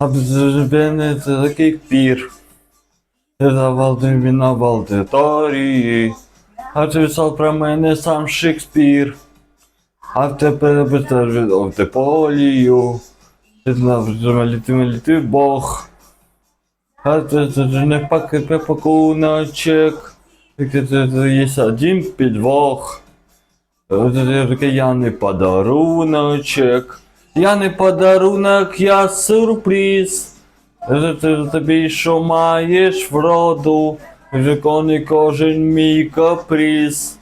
А не таких пір. Тобі на аудиторії. А ти писав про мене сам Шекспір. А тепер від автополію. Ти знав, що маліти маліти Бог. А ти ж не пакет пакуночек. Є один підвох. Такий я не подаруночек. Я не подарунок, я сюрприз. Тобі що маєш вроду. Виконуй кожен мій каприз.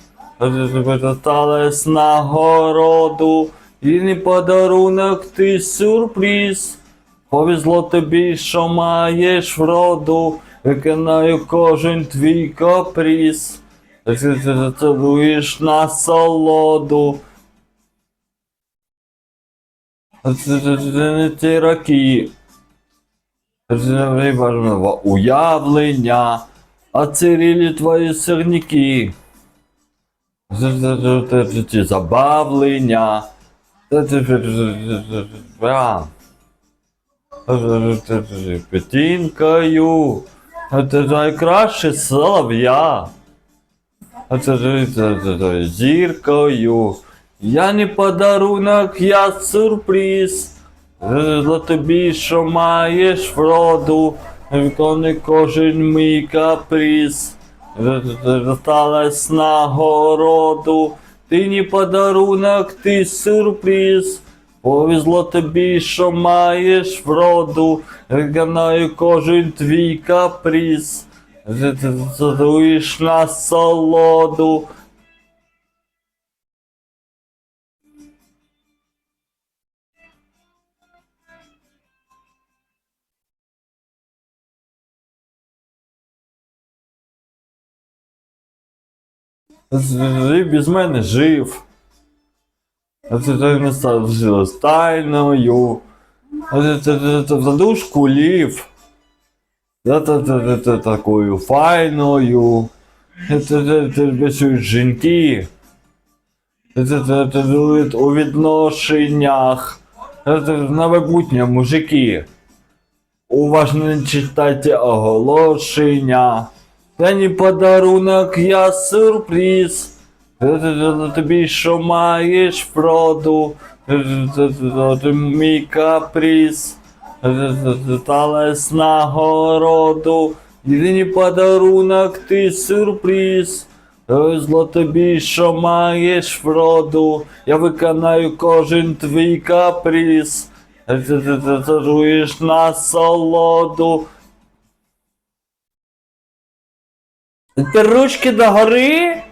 Досталось нагороду. І не подарунок, ти сюрприз. Повезло тобі, що маєш вроду. Виконаю кожен твій каприз. Ти зацілуєш на солоду. Ті роки. Важливо уявлення, а цирілі твої сирники. Забавлення. Петінкою. Це найкраще солов'я. Зіркою. Я не подарунок, я сюрприз. Е, Для тобі, що маєш вроду, виконуй кожен мій каприз. Е, е, Досталась нагороду. Ти не подарунок, ти сюрприз. Повезло тобі, що маєш вроду, виконаю кожен твій каприз. Ти Задуєш на солоду. Ти без мене жив. А ти не став ти в задушку лів. Та та та та та такою файною. Ти бачиш жінки. Ти у відношеннях. На майбутнє мужики. Уважно читайте оголошення. Я не подарунок, я сюрприз. Тобі що маєш вроду, мій каприз. Сталась нагороду, єдиний подарунок, ти сюрприз. Зло тобі, що маєш вроду, я виконаю кожен твій каприз. Даруєш на солоду. Ти ручки догори?